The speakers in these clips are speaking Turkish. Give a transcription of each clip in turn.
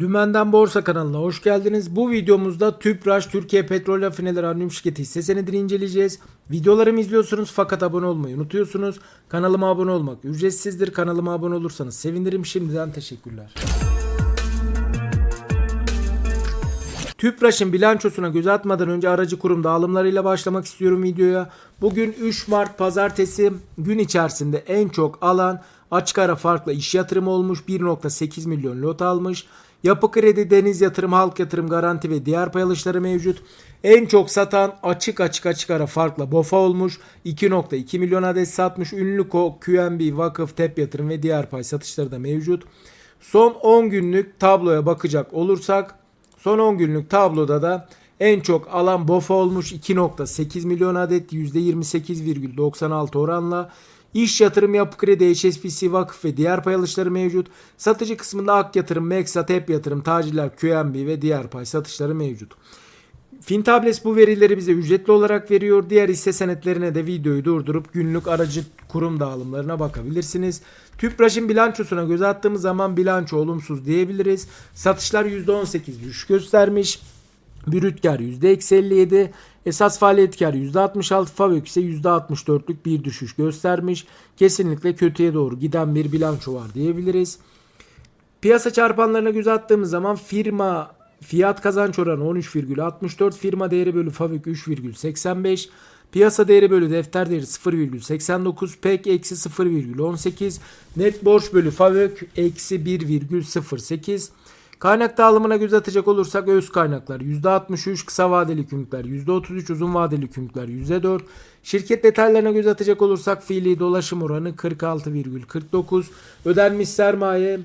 Dümenden Borsa kanalına hoş geldiniz. Bu videomuzda Tüpraş Türkiye Petrol Rafineleri Anonim Şirketi hisse senedini inceleyeceğiz. Videolarımı izliyorsunuz fakat abone olmayı unutuyorsunuz. Kanalıma abone olmak ücretsizdir. Kanalıma abone olursanız sevinirim. Şimdiden teşekkürler. Tüpraş'ın bilançosuna göz atmadan önce aracı kurum dağılımlarıyla başlamak istiyorum videoya. Bugün 3 Mart pazartesi gün içerisinde en çok alan açık ara farkla iş yatırımı olmuş 1.8 milyon lot almış. Yapı kredi, deniz yatırım, halk yatırım, garanti ve diğer pay mevcut. En çok satan açık açık açık ara farkla BOFA olmuş. 2.2 milyon adet satmış. Ünlü ko, QNB, vakıf, tep yatırım ve diğer pay satışları da mevcut. Son 10 günlük tabloya bakacak olursak Son 10 günlük tabloda da en çok alan BOFA olmuş 2.8 milyon adet %28,96 oranla. İş yatırım yapı kredi, HSBC, vakıf ve diğer pay alışları mevcut. Satıcı kısmında Ak Yatırım, Meksa, Tep Yatırım, Tacirler, QNB ve diğer pay satışları mevcut. Fintables bu verileri bize ücretli olarak veriyor. Diğer hisse senetlerine de videoyu durdurup günlük aracı kurum dağılımlarına bakabilirsiniz. Tüpraş'ın bilançosuna göz attığımız zaman bilanço olumsuz diyebiliriz. Satışlar %18 düşüş göstermiş. Brüt kar %57, esas faaliyet kar %66, FAVÖK ise %64'lük bir düşüş göstermiş. Kesinlikle kötüye doğru giden bir bilanço var diyebiliriz. Piyasa çarpanlarına göz attığımız zaman firma fiyat kazanç oranı 13,64, firma değeri bölü FAVÖK 3,85, piyasa değeri bölü defter değeri 0,89, PEK eksi 0,18, net borç bölü FAVÖK eksi 1,08. Kaynak dağılımına göz atacak olursak öz kaynaklar %63, kısa vadeli kümükler %33, uzun vadeli kümükler %4. Şirket detaylarına göz atacak olursak fiili dolaşım oranı 46,49, ödenmiş sermaye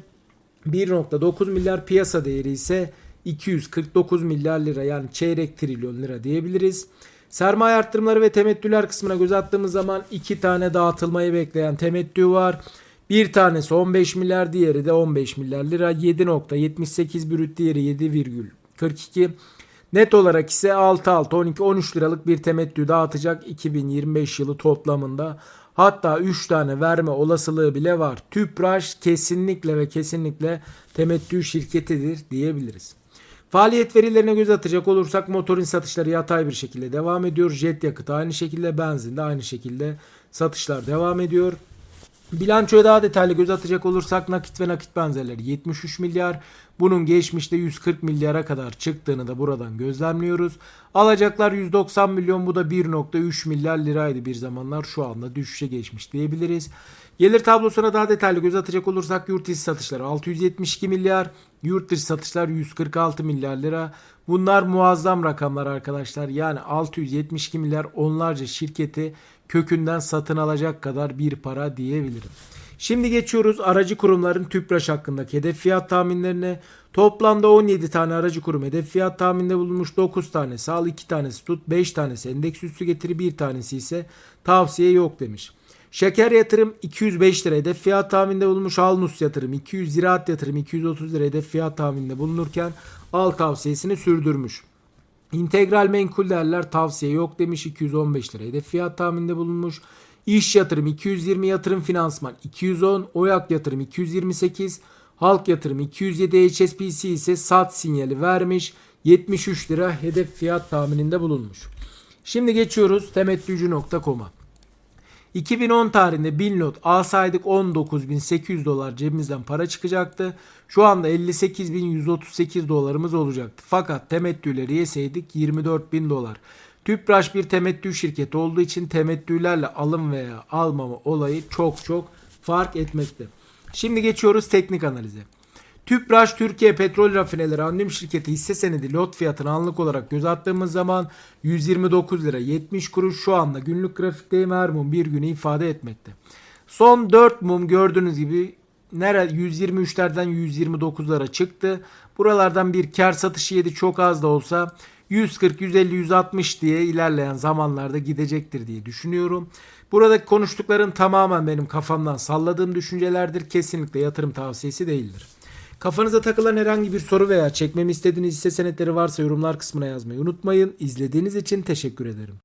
1.9 milyar piyasa değeri ise 249 milyar lira yani çeyrek trilyon lira diyebiliriz. Sermaye arttırımları ve temettüler kısmına göz attığımız zaman iki tane dağıtılmayı bekleyen temettü var. Bir tanesi 15 milyar diğeri de 15 milyar lira 7.78 brüt diğeri 7,42 net olarak ise 6 6 12 13 liralık bir temettü dağıtacak 2025 yılı toplamında hatta 3 tane verme olasılığı bile var. Tüpraş kesinlikle ve kesinlikle temettü şirketidir diyebiliriz. Faaliyet verilerine göz atacak olursak motorun satışları yatay bir şekilde devam ediyor. Jet yakıtı aynı şekilde, benzin de aynı şekilde satışlar devam ediyor. Bilançoya daha detaylı göz atacak olursak nakit ve nakit benzerleri 73 milyar. Bunun geçmişte 140 milyara kadar çıktığını da buradan gözlemliyoruz. Alacaklar 190 milyon bu da 1.3 milyar liraydı bir zamanlar şu anda düşüşe geçmiş diyebiliriz. Gelir tablosuna daha detaylı göz atacak olursak yurt içi satışlar 672 milyar, yurt dışı satışlar 146 milyar lira. Bunlar muazzam rakamlar arkadaşlar. Yani 672 milyar onlarca şirketi kökünden satın alacak kadar bir para diyebilirim. Şimdi geçiyoruz aracı kurumların TÜPRAŞ hakkındaki hedef fiyat tahminlerine. Toplamda 17 tane aracı kurum hedef fiyat tahminde bulunmuş. 9 tanesi al, 2 tanesi tut, 5 tanesi endeks üstü getiri, 1 tanesi ise tavsiye yok demiş. Şeker yatırım 205 lira hedef fiyat tahminde bulunmuş. Alnus yatırım 200 ziraat yatırım 230 lira hedef fiyat tahminde bulunurken al tavsiyesini sürdürmüş. İntegral menkul değerler tavsiye yok demiş 215 lira hedef fiyat tahminde bulunmuş. İş yatırım 220 yatırım finansman 210 Oyak yatırım 228 Halk yatırım 207 HSBC ise sat sinyali vermiş 73 lira hedef fiyat tahmininde bulunmuş. Şimdi geçiyoruz temettücü.com'a. 2010 tarihinde 1000 lot alsaydık 19.800 dolar cebimizden para çıkacaktı. Şu anda 58.138 dolarımız olacaktı. Fakat temettüleri yeseydik 24.000 dolar. Tüpraş bir temettü şirketi olduğu için temettülerle alım veya almama olayı çok çok fark etmekte. Şimdi geçiyoruz teknik analize. Tüpraş Türkiye Petrol Rafineleri Anonim Şirketi hisse senedi lot fiyatını anlık olarak göz attığımız zaman 129 lira 70 kuruş şu anda günlük grafikteyim her mum bir günü ifade etmekte. Son 4 mum gördüğünüz gibi nere 123'lerden 129'lara çıktı. Buralardan bir kar satışı yedi çok az da olsa 140, 150, 160 diye ilerleyen zamanlarda gidecektir diye düşünüyorum. Buradaki konuştukların tamamen benim kafamdan salladığım düşüncelerdir. Kesinlikle yatırım tavsiyesi değildir. Kafanıza takılan herhangi bir soru veya çekmemi istediğiniz hisse senetleri varsa yorumlar kısmına yazmayı unutmayın. İzlediğiniz için teşekkür ederim.